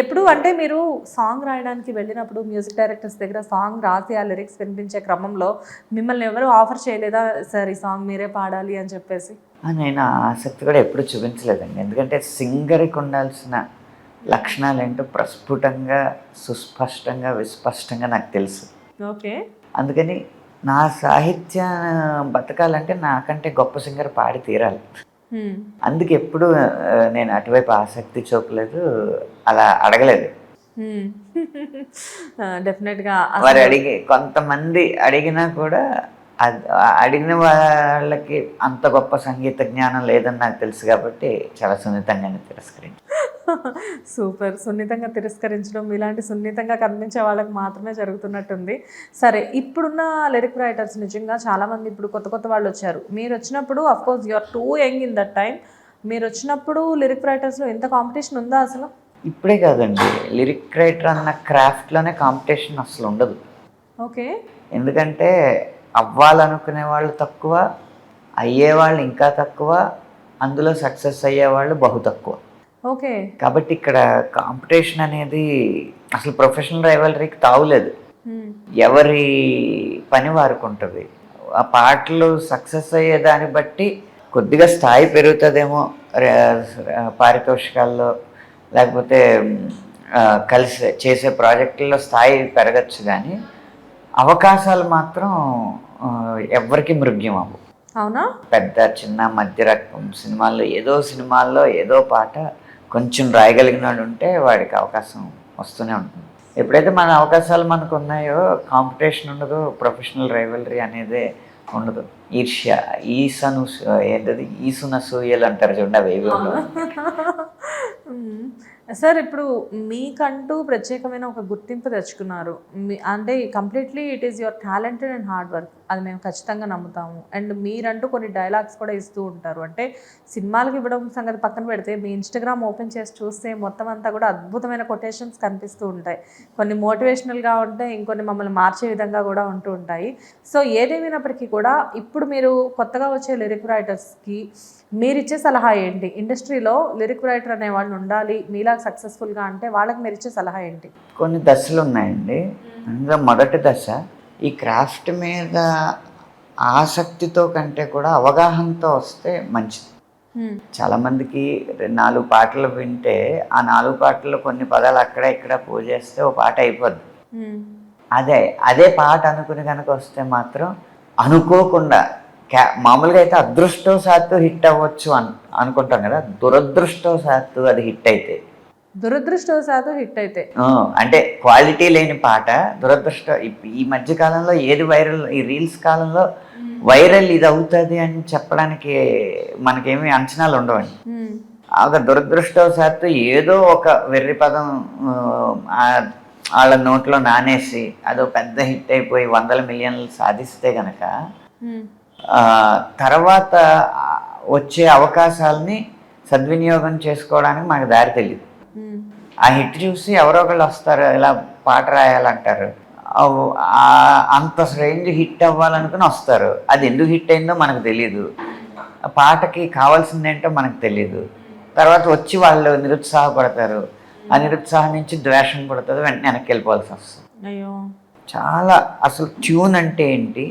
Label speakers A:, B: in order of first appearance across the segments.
A: ఎప్పుడు అంటే మీరు సాంగ్ రాయడానికి వెళ్ళినప్పుడు మ్యూజిక్ డైరెక్టర్స్ దగ్గర సాంగ్ రాసి ఆ లిరిక్స్ వినిపించే క్రమంలో మిమ్మల్ని ఎవరు ఆఫర్ చేయలేదా? సార్ ఈ సాంగ్ మీరే పాడాలి అని చెప్పేసి?
B: నేను ఆసక్తి కూడా ఎప్పుడు చూపించలేదండి. ఎందుకంటే సింగర్కి ఉండాల్సిన లక్షణాలు ఏంటో ప్రస్ఫుటంగా సుస్పష్టంగా విస్పష్టంగా నాకు తెలుసు.
A: ఓకే.
B: అందుకని నా సాహిత్య బతకాలంటే నాకంటే గొప్ప సింగర్ పాడి తీరాలి. అందుకే ఎప్పుడు నేను అటువైపు ఆసక్తి చూపలేదు అలా అడగలేదు.
A: డెఫినెట్గా
B: వారు అడిగి కొంతమంది అడిగినా కూడా అడిగిన వాళ్ళకి అంత గొప్ప సంగీత జ్ఞానం లేదని నాకు తెలుసు కాబట్టి చాలా సున్నితంగానే తిరస్కరించి.
A: సూపర్. సున్నితంగా తిరస్కరించడం ఇలాంటి సున్నితంగా కనిపించే వాళ్ళకి మాత్రమే జరుగుతున్నట్టుంది. సరే ఇప్పుడున్న లిరిక్ రైటర్స్ నిజంగా చాలామంది ఇప్పుడు కొత్త కొత్త వాళ్ళు వచ్చారు. మీరు వచ్చినప్పుడు of course you are too young in that time మీరు వచ్చినప్పుడు లిరిక్ రైటర్స్లో ఎంత కాంపిటీషన్ ఉందా అసలు?
B: ఇప్పుడే కాదండి. లిరిక్ రైటర్ అన్న క్రాఫ్ట్లోనే కాంపిటీషన్ అసలు ఉండదు.
A: ఓకే.
B: ఎందుకంటే అవ్వాలనుకునే వాళ్ళు తక్కువ అయ్యేవాళ్ళు ఇంకా తక్కువ అందులో సక్సెస్ అయ్యేవాళ్ళు బహు తక్కువ.
A: ఓకే.
B: కాబట్టి ఇక్కడ కాంపిటీషన్ అనేది అసలు ప్రొఫెషనల్ రైవలరీకి తావులేదు. ఎవరి పని వారికి ఉంటుంది ఆ పాటలు సక్సెస్ అయ్యే దాన్ని బట్టి కొద్దిగా స్థాయి పెరుగుతుందేమో పారితోషికాల్లో లేకపోతే కలిసి చేసే ప్రాజెక్టుల్లో స్థాయి పెరగచ్చు కానీ అవకాశాలు మాత్రం ఆ, ఎవ్వరికి మృగ్యం అవ్వు
A: అవునా?
B: పెద్ద చిన్న మధ్య రకం సినిమాల్లో ఏదో సినిమాల్లో ఏదో పాట కొంచెం రాయగలిగినాడు ఉంటే వాడికి అవకాశం వస్తూనే ఉంటుంది. ఎప్పుడైతే మన అవకాశాలు మనకు ఉన్నాయో కాంపిటీషన్ ఉండదు ప్రొఫెషనల్ రైవలరీ అనేది ఉండదు. ఈర్ష్య ఈసను ఏంటది? ఈసున సూయలు అంటారు చూడండి అవి
A: సార్ ఇప్పుడు మీకంటూ ప్రత్యేకమైన ఒక గుర్తింపు తెచ్చుకున్నారు. మీ అంటే completely it is your talented and hard work. అది మేము ఖచ్చితంగా నమ్ముతాము. అండ్ మీరంటూ కొన్ని డైలాగ్స్ కూడా ఇస్తూ ఉంటారు. అంటే సినిమాలకు ఇవ్వడం సంగతి పక్కన పెడితే మీ ఇన్స్టాగ్రామ్ ఓపెన్ చేసి చూస్తే మొత్తం అంతా కూడా అద్భుతమైన కొటేషన్స్ కనిపిస్తూ ఉంటాయి. కొన్ని మోటివేషనల్గా ఉంటాయి ఇంకొన్ని మమ్మల్ని మార్చే విధంగా కూడా ఉంటూ ఉంటాయి. సో ఏదేమైనప్పటికీ కూడా ఇప్పుడు మీరు కొత్తగా వచ్చే లిరిక్ రైటర్స్కి మీరు ఇచ్చే సలహా ఏంటి? ఇండస్ట్రీలో లిరిక్ రైటర్ అనే వాళ్ళు ఉండాలి మీలా సక్సెస్ఫుల్గా అంటే వాళ్ళకి మీరు ఇచ్చే సలహా ఏంటి?
B: కొన్ని దశలు ఉన్నాయండి. అందులో మొదటి దశ ఈ క్రాఫ్ట్ మీద ఆసక్తితో కంటే కూడా అవగాహనతో వస్తే మంచిది. చాలామందికి రెండు నాలుగు పాటలు వింటే ఆ నాలుగు పాటల్లో కొన్ని పదాలు అక్కడ ఇక్కడ పూజ చేస్తే ఓ పాట అయిపోద్ది. అదే అదే పాట అనుకుని కనుక వస్తే మాత్రం అనుకోకుండా క్యా మామూలుగా అయితే అదృష్టవశాత్తు హిట్ అవ్వచ్చు అన్ అనుకుంటాం కదా దురదృష్టవశాత్తు అది హిట్ అయితే.
A: దురదృష్టవశాత్తు హిట్ అయితే
B: అంటే క్వాలిటీ లేని పాట దురదృష్ట ఈ మధ్య కాలంలో ఏది వైరల్ ఈ రీల్స్ కాలంలో వైరల్ ఇది అవుతుంది అని చెప్పడానికి మనకేమీ అంచనాలు ఉండవండి. ఒక దురదృష్టవశాత్తు ఏదో ఒక వెర్రి పదం వాళ్ళ నోట్లో నానేసి అదో పెద్ద హిట్ అయిపోయి వందల మిలియన్లు సాధిస్తే గనక తర్వాత వచ్చే అవకాశాలని సద్వినియోగం చేసుకోవడానికి మనకు దారి తెలియదు. ఆ హిట్ చూసి ఎవరో ఒకళ్ళు వస్తారు ఇలా పాట రాయాలంటారు. అంత రేంజ్ హిట్ అవ్వాలనుకుని వస్తారు. అది ఎందుకు హిట్ అయిందో మనకు తెలియదు పాటకి కావాల్సింది ఏంటో మనకు తెలియదు తర్వాత వచ్చి వాళ్ళు నిరుత్సాహపడతారు. ఆ నిరుత్సాహం నుంచి ద్వేషం పడుతుంది వెంటనే వెనక్కి వెళ్ళిపోవాల్సి వస్తుంది.
A: అయ్యో.
B: చాలా అసలు ట్యూన్ అంటే ఏంటి?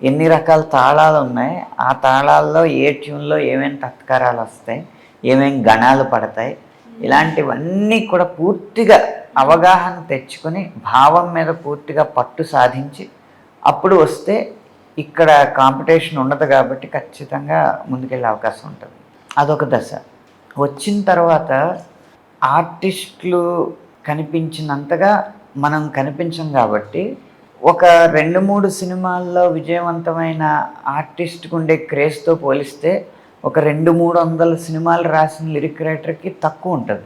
B: ఎన్ని రకాల తాళాలు ఉన్నాయి? ఆ తాళాల్లో ఏ ట్యూన్లో ఏమేమి తత్కారాలు వస్తాయి? ఏమేమి గణాలు పడతాయి? ఇలాంటివన్నీ కూడా పూర్తిగా అవగాహన తెచ్చుకొని భావం మీద పూర్తిగా పట్టు సాధించి అప్పుడు వస్తే ఇక్కడ కాంపిటీషన్ ఉండదు కాబట్టి ఖచ్చితంగా ముందుకెళ్ళే అవకాశం ఉంటుంది. అదొక దశ. వచ్చిన తర్వాత ఆర్టిస్టులు కనిపించినంతగా మనం కనిపించం కాబట్టి ఒక రెండు మూడు సినిమాల్లో విజయవంతమైన ఆర్టిస్ట్కు ఉండే క్రేజ్తో పోలిస్తే ఒక రెండు మూడు వందల సినిమాలు రాసిన లిరిక్ రైటర్కి తక్కువ ఉంటుంది.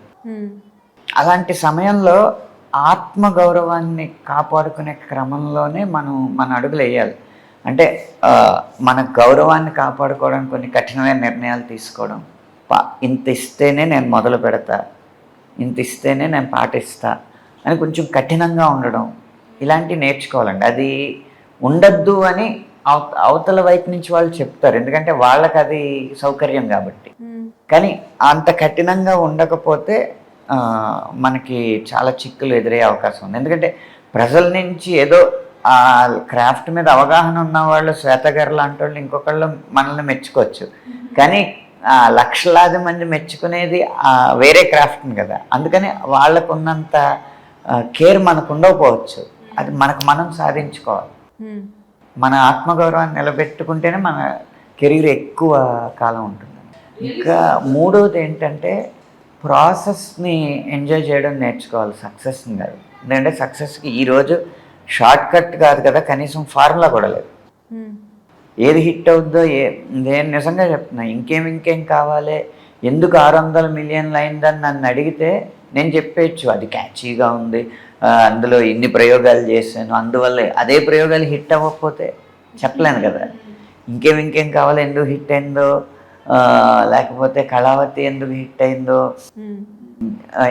B: అలాంటి సమయంలో ఆత్మ గౌరవాన్ని కాపాడుకునే క్రమంలోనే మనం మన అడుగులు వేయాలి. అంటే మన గౌరవాన్ని కాపాడుకోవడానికి కొన్ని కఠినమైన నిర్ణయాలు తీసుకోవడం. పా- ఇంత ఇస్తేనే నేను మొదలు పెడతా. ఇంత ఇస్తేనే నేను పాటిస్తా అని కొంచెం కఠినంగా ఉండడం. ఇలాంటివి నేర్చుకోవాలండి. అది ఉండద్దు అని అవతల వైపు నుంచి వాళ్ళు చెప్తారు. ఎందుకంటే వాళ్ళకి అది సౌకర్యం కాబట్టి. కానీ అంత కఠినంగా ఉండకపోతే మనకి చాలా చిక్కులు ఎదురయ్యే అవకాశం ఉంది. ఎందుకంటే ప్రజల నుంచి ఏదో ఆ క్రాఫ్ట్ మీద అవగాహన ఉన్న వాళ్ళు శ్వేత గారు లాంటి వాళ్ళు ఇంకొకళ్ళు మనల్ని మెచ్చుకోవచ్చు. కానీ లక్షలాది మంది మెచ్చుకునేది ఆ, వేరే క్రాఫ్ట్ని కదా. అందుకని వాళ్ళకు ఉన్నంత కేర్ మనకు ఉండకపోవచ్చు. అది మనకు మనం సాధించుకోవాలి. మన ఆత్మగౌరవాన్ని నిలబెట్టుకుంటేనే మన కెరీర్ ఎక్కువ కాలం ఉంటుంది. ఇంకా మూడోది ఏంటంటే ప్రాసెస్ని ఎంజాయ్ చేయడం నేర్చుకోవాలి సక్సెస్ని కాదు. ఎందుకంటే సక్సెస్కి ఈరోజు షార్ట్ కట్ కాదు కదా కనీసం ఫార్ములా కూడా లేదు. ఏది హిట్ అవుద్దో ఏ నేను నిజంగా చెప్తున్నా ఇంకేం ఇంకేం కావాలి ఎందుకు ఆరు వందల మిలియన్లు అయిందని నన్ను అడిగితే నేను చెప్పేయచ్చు అది క్యాచీగా ఉంది అందులో ఇన్ని ప్రయోగాలు చేశాను. అందువల్ల అదే ప్రయోగాలు హిట్ అవ్వకపోతే చెప్పలేను కదా. ఇంకేం ఇంకేం కావాలి? ఎందుకు హిట్ అయిందో? లేకపోతే కళావతి ఎందుకు హిట్ అయిందో?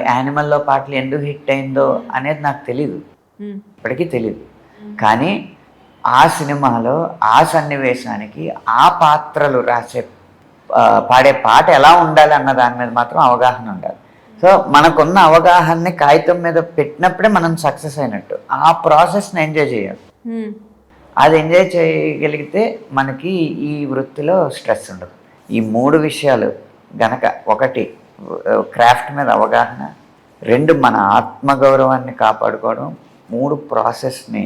B: యానిమల్లో పాటలు ఎందుకు హిట్ అయిందో అనేది నాకు తెలీదు. ఇప్పటికీ తెలియదు కానీ ఆ సినిమాలో ఆ సన్నివేశానికి ఆ పాత్రలు రాసే పాడే పాట ఎలా ఉండాలి అన్న దాని మీద మాత్రం అవగాహన ఉండాలి. సో మనకున్న అవగాహనని కాగితం మీద పెట్టినప్పుడే మనం సక్సెస్ అయినట్టు. ఆ ప్రాసెస్ని ఎంజాయ్ చేయాలి. అది ఎంజాయ్ చేయగలిగితే మనకి ఈ వృత్తిలో స్ట్రెస్ ఉండదు. ఈ మూడు విషయాలు గనక ఒకటి క్రాఫ్ట్ మీద అవగాహన రెండు మన ఆత్మగౌరవాన్ని కాపాడుకోవడం మూడు ప్రాసెస్ని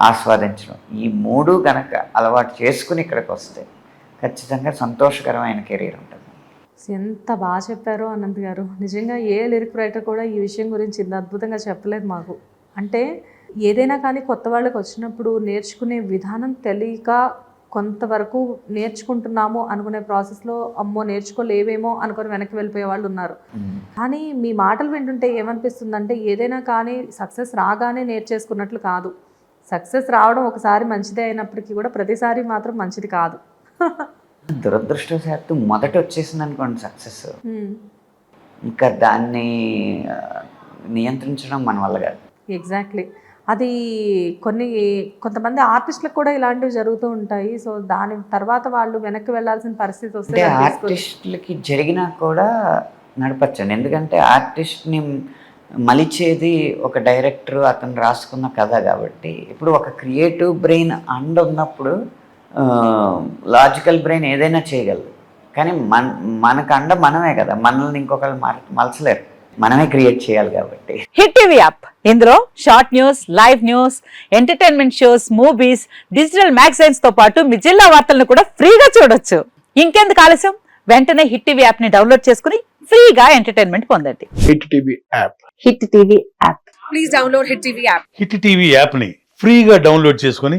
B: ఆస్వాదించడం. ఈ మూడు గనక అలవాటు చేసుకుని ఇక్కడికి వస్తే ఖచ్చితంగా సంతోషకరమైన కెరీర్ ఉంటుంది.
A: ఎంత బాగా చెప్పారో అనంత్ గారు. నిజంగా ఏ లిరిక్ రైటర్ కూడా ఈ విషయం గురించి ఇంత అద్భుతంగా చెప్పలేదు మాకు. అంటే ఏదైనా కానీ కొత్త వాళ్ళకి వచ్చినప్పుడు నేర్చుకునే విధానం తెలియక కొంతవరకు నేర్చుకుంటున్నాము అనుకునే ప్రాసెస్లో అమ్మో నేర్చుకోలేవేమో అనుకొని వెనక్కి వెళ్ళిపోయే వాళ్ళు ఉన్నారు. కానీ మీ మాటలు వింటుంటే ఏమనిపిస్తుందంటే ఏదైనా కానీ సక్సెస్ రాగానే నేర్చేసుకున్నట్లు కాదు. సక్సెస్ రావడం ఒకసారి మంచిదే అయినప్పటికీ కూడా ప్రతిసారి మాత్రం మంచిది కాదు.
B: దురదృష్టవశాత్తు మొదట వచ్చేసింది అనుకోండి సక్సెస్. ఇంకా దాన్ని నియంత్రించడం మన వల్ల కాదు.
A: ఎగ్జాక్ట్లీ. అది కొన్ని కొంతమంది ఆర్టిస్టులకు కూడా ఇలాంటివి జరుగుతూ ఉంటాయి. సో దాని తర్వాత వాళ్ళు వెనక్కి వెళ్ళాల్సిన పరిస్థితి వస్తే
B: ఆర్టిస్టులకి జరిగినా కూడా నడపచ్చండి. ఎందుకంటే ఆర్టిస్ట్ని మలిచేది ఒక డైరెక్టర్ అతను రాసుకున్న కథ కాబట్టి. ఇప్పుడు ఒక క్రియేటివ్ బ్రెయిన్ అండ్ ఉన్నప్పుడు లాజికల్ బ్రెయిన్ ఏదైనా చేయగలదు. కానీ మన మనకు అండ మనమే కదా. మనల్ని ఇంకొకరు మల మలచలేరు. మనమే క్రియేట్ చేయాలి కాబట్టి.
C: హిట్ టీవీ యాప్ ఇందులో short news live news entertainment shows movies digital మ్యాగజైన్స్తో పాటు మీ జిల్లా వార్తలను కూడా ఫ్రీగా చూడొచ్చు. ఇంకెందుకు ఆలస్యం? వెంటనే హిట్ టీవీ యాప్ని డౌన్లోడ్ చేసుకుని ఫ్రీగా ఎంటర్టైన్మెంట్ పొందండి.
D: Hit TV app
C: Hit TV app
E: Hit TV యాప్ని ఫ్రీగా డౌన్లోడ్ చేసుకొని